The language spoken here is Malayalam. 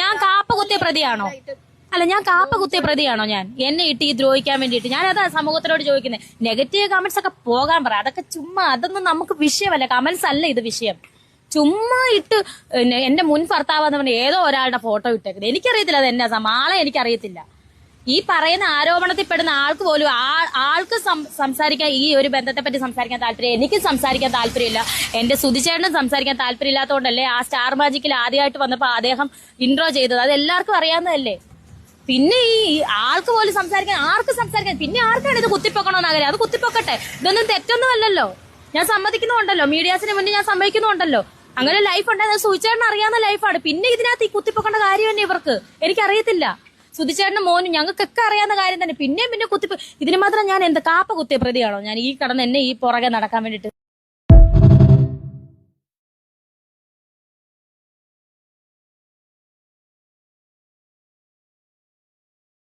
ഞാൻ കാപ്പ കുത്തിയ പ്രതിയാണോ? അല്ല ഞാൻ കാപ്പ കുത്തിയ പ്രതിയാണോ ഞാൻ? എന്നെ ഇട്ട് ഈ ദ്രോഹിക്കാൻ വേണ്ടിയിട്ട്. ഞാൻ അതാ സമൂഹത്തിനോട് ചോദിക്കുന്നത് നെഗറ്റീവ് കമന്റ്സ് ഒക്കെ പോകാൻ പറ. അതൊക്കെ ചുമ്മാ അതൊന്നും നമുക്ക് വിഷയമല്ല. കമന്റ്സ് അല്ല ഇത് വിഷയം. ചുമ്മാ ഇട്ട് എന്റെ മുൻ ഭർത്താവെന്ന് പറഞ്ഞ ഏതോ ഒരാളുടെ ഫോട്ടോ ഇട്ടേക്കുന്നത് എനിക്കറിയത്തില്ല അത് എന്നാ സമാളെ എനിക്കറിയത്തില്ല. ഈ പറയുന്ന ആരോപണത്തിൽ പെടുന്ന ആൾക്ക് പോലും ആൾക്ക് സംസാരിക്കാൻ ഈ ഒരു ബന്ധത്തെ പറ്റി സംസാരിക്കാൻ താല്പര്യം എനിക്ക് സംസാരിക്കാൻ താല്പര്യമില്ല. എന്റെ സുതിച്ചേട്ടനും സംസാരിക്കാൻ താല്പര്യമില്ലാത്തതുകൊണ്ടല്ലേ ആ സ്റ്റാർ മാജിക്കിൽ ആദ്യമായിട്ട് വന്നപ്പോൾ അദ്ദേഹം ഇൻട്രോ ചെയ്തത്. അത് എല്ലാവർക്കും അറിയാവുന്നതല്ലേ? പിന്നെ ഈ ആൾക്ക് പോലും സംസാരിക്കാൻ ആർക്ക് സംസാരിക്കാൻ? പിന്നെ ആർക്കാണ് ഇത് കുത്തിപ്പൊക്കണമെന്ന് ആഗ്രഹം? അത് കുത്തിപ്പൊക്കട്ടെ. ഇതൊന്നും തെറ്റൊന്നും അല്ലല്ലോ ഞാൻ സമ്മതിക്കുന്നുണ്ടല്ലോ മീഡിയാസിന് മുന്നേ ഞാൻ സമ്മതിക്കുന്നുണ്ടല്ലോ അങ്ങനെ ലൈഫ് ഉണ്ടായത് സൂചിച്ചേട്ടൻ അറിയാവുന്ന ലൈഫാണ് പിന്നെ ഇതിനകത്ത് ഈ കുത്തിപ്പൊക്കേണ്ട കാര്യം തന്നെ ഇവർക്ക്. എനിക്കറിയത്തില്ല. സുധിച്ചേട്ടനും മോനും ഞങ്ങൾക്കൊക്കെ അറിയാവുന്ന കാര്യം തന്നെ. പിന്നെയും പിന്നെ കുത്തിപ്പ് ഇതിന് മാത്രം ഞാൻ എന്താ കാപ്പ കുത്തിയ പ്രതിയാണോ? ഞാൻ ഈ കടന്ന് എന്നെ ഈ പുറകെ നടക്കാൻ വേണ്ടിട്ട്